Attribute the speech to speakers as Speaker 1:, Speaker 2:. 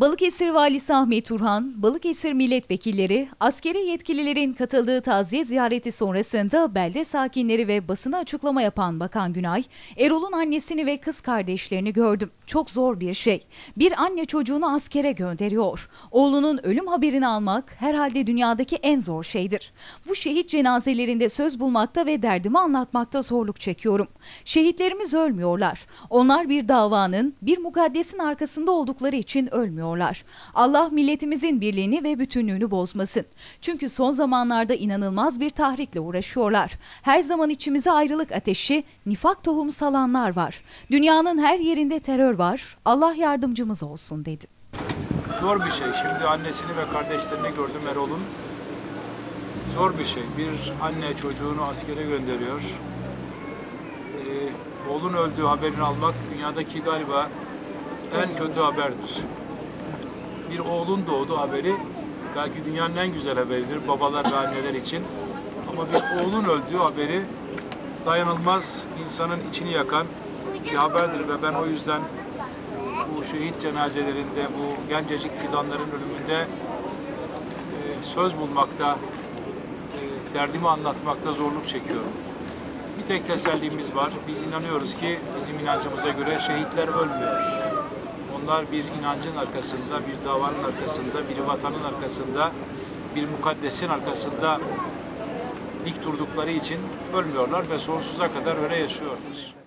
Speaker 1: Balıkesir Valisi Ahmet Turhan, Balıkesir milletvekilleri, askeri yetkililerin katıldığı taziye ziyareti sonrasında belde sakinleri ve basına açıklama yapan Bakan Günay, Erol'un annesini ve kız kardeşlerini gördüm. Çok zor bir şey. Bir anne çocuğunu askere gönderiyor. Oğlunun ölüm haberini almak herhalde dünyadaki en zor şeydir. Bu şehit cenazelerinde söz bulmakta ve derdimi anlatmakta zorluk çekiyorum. Şehitlerimiz ölmüyorlar. Onlar bir davanın, bir mukaddesin arkasında oldukları için ölmüyorlar. Allah milletimizin birliğini ve bütünlüğünü bozmasın. Çünkü son zamanlarda inanılmaz bir tahrikle uğraşıyorlar. Her zaman içimize ayrılık ateşi, nifak tohumu salanlar var. Dünyanın her yerinde terör var. Allah yardımcımız olsun dedi.
Speaker 2: Zor bir şey. Şimdi annesini ve kardeşlerini gördüm Erol'un. Zor bir şey. Bir anne çocuğunu askere gönderiyor. Ee, oğlun öldüğü haberini almak dünyadaki galiba en kötü haberdir. Bir oğlun doğdu haberi belki dünyanın en güzel haberidir babalar ve anneler için. Ama bir oğlun öldüğü haberi dayanılmaz, insanın içini yakan bir haberdir ve ben o yüzden bu şehit cenazelerinde, bu gencecik fidanların ölümünde e, söz bulmakta, e, derdimi anlatmakta zorluk çekiyorum. Bir tek tesellimiz var. Biz inanıyoruz ki bizim inancımıza göre şehitler ölmüyor. Onlar bir inancın arkasında, bir davanın arkasında, bir vatanın arkasında, bir mukaddesin arkasında dik durdukları için ölmüyorlar ve sonsuza kadar öyle yaşıyorlar.